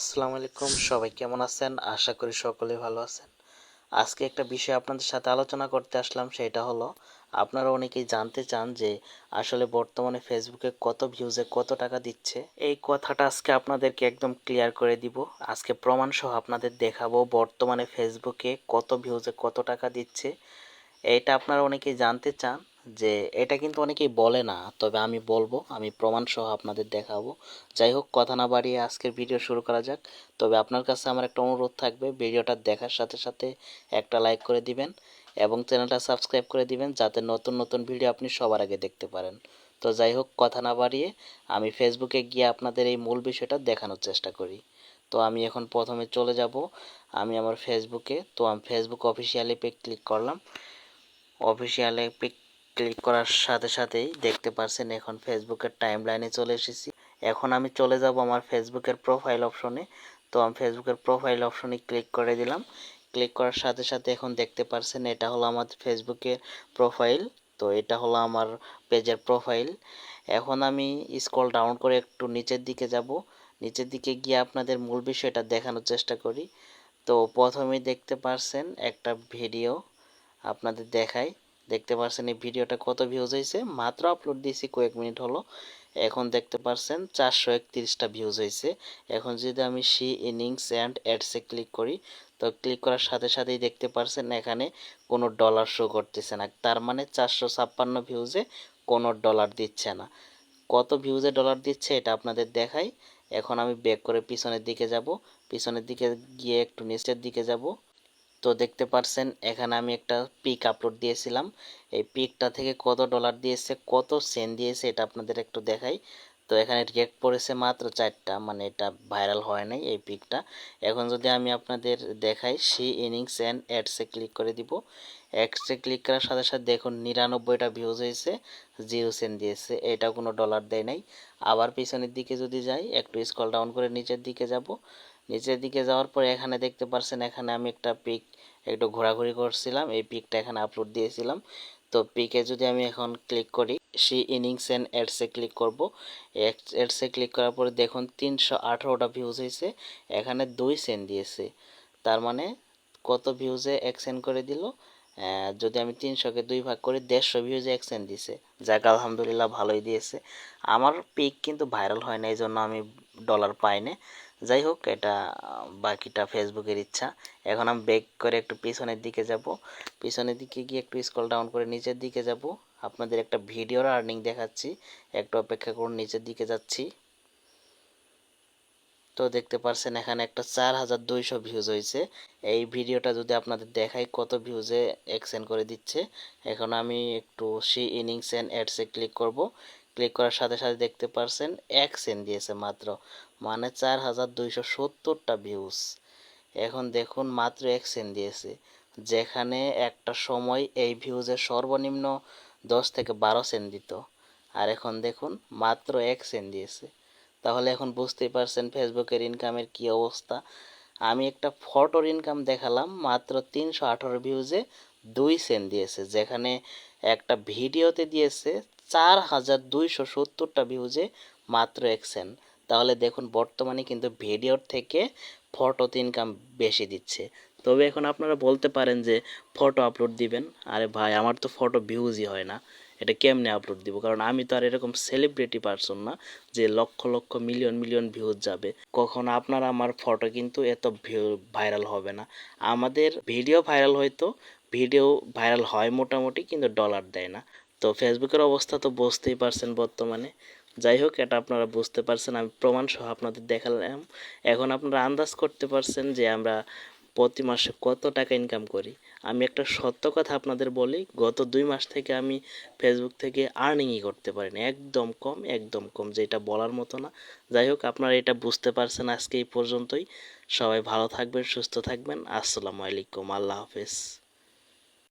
আসসালামু আলাইকুম, সবাই কেমন আছেন? আশা করি সকলে ভালো আছেন। আজকে একটা বিষয় আপনাদের সাথে আলোচনা করতে আসলাম, সেটা হলো, আপনারা অনেকেই জানতে চান যে আসলে বর্তমানে ফেসবুকে কত ভিউজে কত টাকা দিচ্ছে? এই কথাটা আজকে আপনাদেরকে একদম ক্লিয়ার করে দিব। আজকে প্রমাণ সহ আপনাদের দেখাবো বর্তমানে ফেসবুকে কত ভিউজে কত টাকা দিচ্ছে। এটা আপনারা অনেকেই জানতে চান। যে এটা কিন্তু অনেকেই বলে না, তবে আমি বলব, আমি প্রমাণ সহ আপনাদের দেখাবো। যাই হোক, কথা না বাড়িয়ে আজকের ভিডিও শুরু করা যাক। তবে আপনার কাছে আমার একটা অনুরোধ থাকবে ভিডিওটা দেখার সাথে সাথে একটা লাইক করে দিবেন এবং চ্যানেলটা সাবস্ক্রাইব করে দিবেন, যাতে নতুন নতুন ভিডিও আপনি সবার আগে দেখতে পারেন। তো যাই হোক, কথা না বাড়িয়ে আমি ফেসবুকে গিয়ে আপনাদের এই মূল বিষয়টা দেখানোর চেষ্টা করি। তো আমি এখন প্রথমে চলে যাব। আমি আমার ফেসবুকে তো আমি ফেসবুক অফিসিয়াল অ্যাপে ক্লিক করলাম। অফিসিয়াল অ্যাপে ক্লিক করার সাথে সাথেই দেখতে পারছেন এখন ফেসবুকের টাইম লাইনে চলে এসেছি। এখন আমি চলে যাব আমার ফেসবুকের প্রোফাইল অপশনে। তো আমি ফেসবুকের প্রোফাইল অপশনে ক্লিক করে দিলাম। ক্লিক করার সাথে সাথে এখন দেখতে পারছেন এটা হলো আমার ফেসবুকের প্রোফাইল। তো এটা হলো আমার পেজের প্রোফাইল। এখন আমি স্ক্রল ডাউন করে একটু নিচের দিকে যাব। নিচের দিকে গিয়ে আপনাদের মূল বিষয়টা দেখানোর চেষ্টা করি। তো প্রথমেই দেখতে পারছেন একটা ভিডিও আপনাদের দেখাই দেখতে পারছেন এই ভিডিওটা কত ভিউজ হয়েছে? মাত্র আপলোড দিয়েছি কয়েক মিনিট হলো। এখন দেখতে পারছেন চারশো একত্রিশটা ভিউজ হয়েছে। এখন যদি আমি সি ইনিংস অ্যান্ড অ্যাডসে ক্লিক করি, তো ক্লিক করার সাথে সাথেই দেখতে পারছেন এখানে কোনো ডলার শো করতেছে না। তার মানে চারশো ছাপ্পান্ন ভিউজে কোনো ডলার দিচ্ছে না। কত ভিউজে ডলার দিচ্ছে এটা আপনাদের দেখাই। এখন আমি ব্যাক করে পিছনের দিকে যাব। পিছনের দিকে গিয়ে একটু নিচের দিকে যাব। তো দেখতে পারছেন, এখানে আমি একটা পিক আপলোড দিয়েছিলাম। এই পিকটা থেকে কত ডলার দিয়েছে, কত সেন্ট দিয়েছে, এটা আপনাদের একটু দেখাই। তো এখানে রিয়েক্ট পড়েছে মাত্র চারটা মানে এটা ভাইরাল হয় নাই এই পিকটা এখন যদি আমি আপনাদের দেখাই, সি ইনিংস অ্যান্ড অ্যাডসে ক্লিক করে দিব। অ্যাডসে ক্লিক করার সাথে সাথে দেখুন নিরানব্বইটা ভিউজ হয়েছে জিরো সেন্ট দিয়েছে এটা কোনো ডলার দেয় নাই। আবার পিছনের দিকে যদি যাই, একটু স্কল ডাউন করে নিচের দিকে যাব। নিচের দিকে যাওয়ার পরে এখানে দেখতে পারছেন এখানে আমি একটা পিক একটু ঘোরাঘুরি করছিলাম। এই পিকটা এখানে আপলোড দিয়েছিলাম। তো পিকে যদি আমি এখন ক্লিক করি, সেই ইনিংস অ্যান্ড অ্যাডসে ক্লিক করব। অ্যাডসে ক্লিক করার পরে দেখুন তিনশো আঠারোটা ভিউজ হয়েছে। এখানে দুই সেন্ট দিয়েছে। তার মানে কত ভিউজে এক সেন্ট করে দিল? যদি আমি তিনশোকে দুই ভাগ করি, দেড়শো ভিউজে এক সেন্ট দিছে। যাক, আলহামদুলিল্লাহ ভালোই দিয়েছে। আমার পিক কিন্তু ভাইরাল হয় না এই জন্য আমি ডলার পাই না যাই হোক, এটা, বাকিটা ফেসবুকের ইচ্ছা। এখন আমি ব্যাক করে একটু পিছনের দিকে যাব। পিছনের দিকে গিয়ে একটু স্কল ডাউন করে নিচের দিকে যাব। আপনাদের একটা ভিডিওর আর্নিং দেখাচ্ছি। একটু অপেক্ষা করুন, নিচের দিকে যাচ্ছি। তো দেখতে পারছেন, এখানে একটা চার হাজার দুইশো ভিউজ হয়েছে। এই ভিডিওটা যদি আপনাদের দেখাই কত ভিউজে এক্সেন্ড করে দিচ্ছে। এখন আমি একটু সি ইনিংস অ্যান্ড অ্যাডসে ক্লিক করব। ক্লিক করার সাথে সাথে দেখতে পারছেন এক সেন্ট দিয়েছে মাত্র মানে চার হাজার দুইশো সত্তরটা ভিউজ এখন দেখুন মাত্র এক সেন্ট দিয়েছে, যেখানে একটা সময় এই ভিউজের সর্বনিম্ন দশ থেকে বারো সেন্ট দিত। আর এখন দেখুন মাত্র এক সেন্ট দিয়েছে। তাহলে এখন বুঝতেই পারছেন ফেসবুকের ইনকামের কি অবস্থা। আমি একটা ফটোর ইনকাম দেখালাম, মাত্র তিনশো আঠারো ভিউজে দুই সেন্ট দিয়েছে, যেখানে একটা ভিডিওতে দিয়েছে চার হাজার দুইশো সত্তরটা ভিউজে মাত্র এক সেন্ট। তাহলে দেখুন, বর্তমানে কিন্তু ভিডিওর থেকে ফটোতে ইনকাম বেশি দিচ্ছে। তবে এখন আপনারা বলতে পারেন যে ফটো আপলোড দিবেন। আরে ভাই, আমার তো ফটো ভিউজই হয় না। এটা কেমনে আপলোড দিব? কারণ আমি তো আর এরকম সেলিব্রিটি পারসন না যে lakh lakh million million views যাবে। কখন আপনার আমার ফটো কিন্তু এত ভাইরাল হবে না। আমাদের ভিডিও ভাইরাল হয়তো ভিডিও ভাইরাল হয় মোটামুটি, কিন্তু ডলার দেয় না। তো ফেসবুকের অবস্থা তো বুঝতেই পারছেন বর্তমানে। যাই হোক, এটা আপনারা বুঝতে পারছেন, আমি প্রমাণ সহ আপনাদের দেখালাম। এখন আপনারা আন্দাজ করতে পারছেন যে আমরা প্রতি মাসে কত টাকা ইনকাম করি। আমি একটা সত্য কথা আপনাদের বলি, গত দুই মাস থেকে আমি ফেসবুক থেকে আর্নিংই করতে পারিনি। একদম কম একদম কম, যেটা বলার মতো না। যাই হোক, আপনারা এটা বুঝতে পারছেন আজকে এই পর্যন্তই। সবাই ভালো থাকবেন, সুস্থ থাকবেন। আসসালামু আলাইকুম, আল্লাহ হাফেজ।